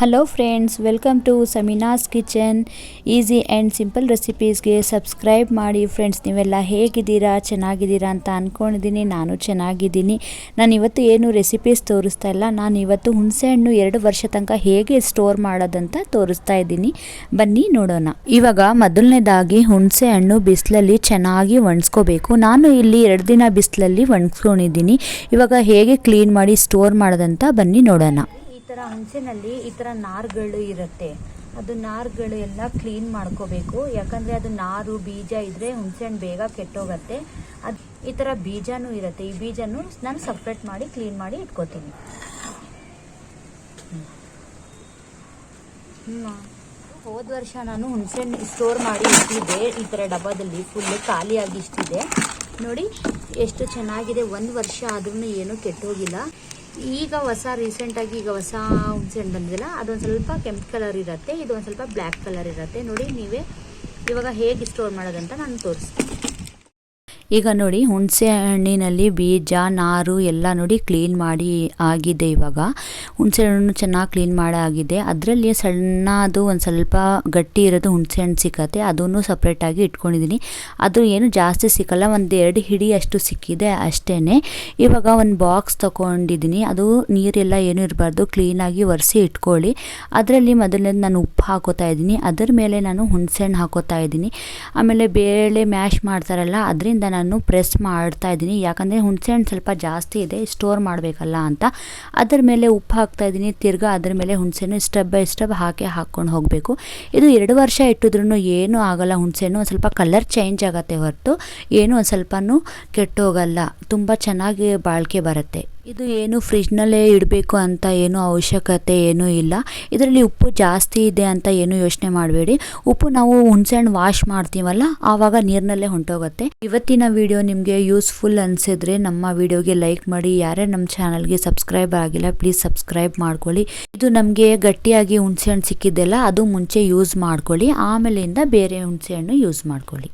Hello friends welcome to Samina's kitchen easy and simple ರೆಸಿಪೀಸ್ಗೆ subscribe ಮಾಡಿ friends ನೀವೆಲ್ಲ ಹೇಗಿದ್ದೀರಾ, ಚೆನ್ನಾಗಿದ್ದೀರಾ ಅಂತ ಅಂದ್ಕೊಂಡಿದ್ದೀನಿ ನಾನು ಚೆನ್ನಾಗಿದ್ದೀನಿ. ನಾನು ಇವತ್ತು ಏನು ರೆಸಿಪೀಸ್ ತೋರಿಸ್ತಾ ಇಲ್ಲ. ನಾನು ಇವತ್ತು ಹುಣಸೆಹಣ್ಣು ಎರಡು ವರ್ಷ ತನಕ ಹೇಗೆ ಸ್ಟೋರ್ ಮಾಡೋದಂತ ತೋರಿಸ್ತಾ ಇದ್ದೀನಿ. ಬನ್ನಿ ನೋಡೋಣ. ಇವಾಗ ಮೊದಲನೇದಾಗಿ ಹುಣಸೆ ಹಣ್ಣು ಬಿಸಿಲಲ್ಲಿ ಚೆನ್ನಾಗಿ ಒಣಸ್ಕೋಬೇಕು. ನಾನು ಇಲ್ಲಿ ಎರಡು ದಿನ ಬಿಸಿಲಲ್ಲಿ ಒಣಸ್ಕೊಂಡಿದ್ದೀನಿ. ಇವಾಗ ಹೇಗೆ ಕ್ಲೀನ್ ಮಾಡಿ ಸ್ಟೋರ್ ಮಾಡೋದಂತ ಬನ್ನಿ ನೋಡೋಣ. ಥರ ಹುಣಸೆನಲ್ಲಿ ಈ ಥರ ನಾರುಗಳು ಇರುತ್ತೆ. ಅದು ನಾರುಗಳು ಎಲ್ಲ ಕ್ಲೀನ್ ಮಾಡ್ಕೋಬೇಕು. ಯಾಕಂದರೆ ಅದು ನಾರು, ಬೀಜ ಇದ್ದರೆ ಹುಣಸೆಹಣ್ಣು ಬೇಗ ಕೆಟ್ಟೋಗತ್ತೆ. ಅದು ಈ ಥರ ಬೀಜನೂ ಇರುತ್ತೆ. ಈ ಬೀಜನೂ ನಾನು ಸಪ್ರೇಟ್ ಮಾಡಿ ಕ್ಲೀನ್ ಮಾಡಿ ಇಟ್ಕೋತೀನಿ. ಹೋದ ವರ್ಷ ನಾನು ಹುಣಸೆಹಣ್ಣು ಸ್ಟೋರ್ ಮಾಡಿ ಇಟ್ಟಿದ್ದೆ. ಈ ಥರ ಡಬ್ಬದಲ್ಲಿ ಫುಲ್ಲು ಖಾಲಿಯಾಗಿ ಇಷ್ಟಿದೆ. ನೋಡಿ, ಎಷ್ಟು ಚೆನ್ನಾಗಿದೆ. ಒಂದು ವರ್ಷ ಆದ್ರೂ ಏನೂ ಕೆಟ್ಟೋಗಿಲ್ಲ. ಈಗ ಹೊಸ ರೀಸೆಂಟಾಗಿ ಈಗ ಹೊಸ ಹುಣ್ಸೆಹಣ್ಣು ಬಂದಿಲ್ಲ ಅದೊಂದು ಸ್ವಲ್ಪ ಕೆಂಪು ಕಲರ್ ಇರುತ್ತೆ ಇದು ಒಂದು ಸ್ವಲ್ಪ ಬ್ಲ್ಯಾಕ್ ಕಲರ್ ಇರುತ್ತೆ. ನೋಡಿ ನೀವೇ ಇವಾಗ ಹೇಗೆ ಸ್ಟೋರ್ ಮಾಡೋದಂತ ನಾನು ತೋರಿಸ್ತೀನಿ. ಈಗ ನೋಡಿ ಹುಣಸೆ ಹಣ್ಣಿನಲ್ಲಿ ಬೀಜ, ನಾರು ಎಲ್ಲ ನೋಡಿ ಕ್ಲೀನ್ ಮಾಡಿ ಆಗಿದೆ ಇವಾಗ. ಹುಣಸೆ ಹಣ್ಣು ಚೆನ್ನಾಗಿ ಕ್ಲೀನ್ ಮಾಡಿ ಆಗಿದೆ. ಅದರಲ್ಲಿ ಸಣ್ಣದು ಒಂದು ಸ್ವಲ್ಪ ಗಟ್ಟಿ ಇರೋದು ಹುಣಸೆ ಹಣ್ಣು ಸಿಕ್ಕತ್ತೆ ಅದನ್ನು ಸಪ್ರೇಟಾಗಿ ಇಟ್ಕೊಂಡಿದ್ದೀನಿ ಅದು ಏನು ಜಾಸ್ತಿ ಸಿಕ್ಕಲ್ಲ ಒಂದು ಎರಡು ಹಿಡಿ ಅಷ್ಟು ಸಿಕ್ಕಿದೆ ಅಷ್ಟೇ ಇವಾಗ ಒಂದು ಬಾಕ್ಸ್ ತೊಗೊಂಡಿದ್ದೀನಿ ಅದು ನೀರೆಲ್ಲ ಏನೂ ಇರಬಾರ್ದು. ಕ್ಲೀನಾಗಿ ಒರೆಸಿ ಇಟ್ಕೊಳ್ಳಿ. ಅದರಲ್ಲಿ ಮೊದಲನೇದು ನಾನು ಉಪ್ಪು ಹಾಕೋತಾ ಇದ್ದೀನಿ. ಅದರ ಮೇಲೆ ನಾನು ಹುಣಸೆ ಹಣ್ಣು ಹಾಕೋತಾ ಇದ್ದೀನಿ. ಆಮೇಲೆ ಬೇಳೆ ಮ್ಯಾಶ್ ಮಾಡ್ತಾರಲ್ಲ, ಅದರಿಂದ ಪ್ರೆಸ್ ಮಾಡ್ತಾ ಇದ್ದೀನಿ. ಯಾಕಂದರೆ ಹುಣಸೆಹಣ್ಣು ಸ್ವಲ್ಪ ಜಾಸ್ತಿ ಇದೆ, ಸ್ಟೋರ್ ಮಾಡಬೇಕಲ್ಲ ಅಂತ. ಅದರ ಮೇಲೆ ಉಪ್ಪು ಹಾಕ್ತಾ ಇದ್ದೀನಿ. ತಿರ್ಗಾ ಅದ್ರ ಮೇಲೆ ಹುಣಸೆಹಣ್ಣು ಸ್ಟೆಪ್ ಬೈ ಸ್ಟೆಪ್ ಹಾಕಿ ಹಾಕ್ಕೊಂಡು ಹೋಗಬೇಕು. ಇದು ಎರಡು ವರ್ಷ ಇಟ್ಟಿದ್ರೂ ಏನೂ ಆಗಲ್ಲ ಹುಣಸೆಹಣ್ಣು. ಒಂದು ಸ್ವಲ್ಪ ಕಲರ್ ಚೇಂಜ್ ಆಗುತ್ತೆ ಹೊರತು. ಏನೂ ಒಂದು ಸ್ವಲ್ಪನೂ ಕೆಟ್ಟೋಗಲ್ಲ. ತುಂಬ ಚೆನ್ನಾಗಿ ಬಾಳಿಕೆ ಬರುತ್ತೆ. ಇದು ಏನು ಫ್ರಿಜ್ನಲ್ಲೇ ಇಡಬೇಕು ಅಂತ ಏನು ಅವಶ್ಯಕತೆ ಏನೂ ಇಲ್ಲ. ಇದರಲ್ಲಿ ಉಪ್ಪು ಜಾಸ್ತಿ ಇದೆ ಅಂತ ಏನು ಯೋಚನೆ ಮಾಡಬೇಡಿ. ಉಪ್ಪು ನಾವು ಹುಣಸೆಹಣ್ಣು ವಾಶ್ ಮಾಡ್ತೀವಲ್ಲ, ಆವಾಗ ನೀರಿನಲ್ಲೇ ಹೊಂಟೋಗುತ್ತೆ. ಇವತ್ತಿನ ವಿಡಿಯೋ ನಿಮಗೆ ಯೂಸ್ಫುಲ್ ಅನಿಸಿದ್ರೆ ನಮ್ಮ ವಿಡಿಯೋಗೆ ಲೈಕ್ ಮಾಡಿ. ಯಾರೇ ನಮ್ಮ ಚಾನಲ್ಗೆ ಸಬ್ಸ್ಕ್ರೈಬ್ ಆಗಿಲ್ಲ, ಪ್ಲೀಸ್ ಸಬ್ಸ್ಕ್ರೈಬ್ ಮಾಡ್ಕೊಳ್ಳಿ. ಇದು ನಮಗೆ ಗಟ್ಟಿಯಾಗಿ ಹುಣಸೆಹಣ್ಣು ಸಿಕ್ಕಿದ್ದೆಲ್ಲ, ಅದು ಮುಂಚೆ ಯೂಸ್ ಮಾಡ್ಕೊಳ್ಳಿ. ಆಮೇಲೆಯಿಂದ ಬೇರೆ ಹುಣಸೆಹಣ್ಣು ಯೂಸ್ ಮಾಡ್ಕೊಳ್ಳಿ.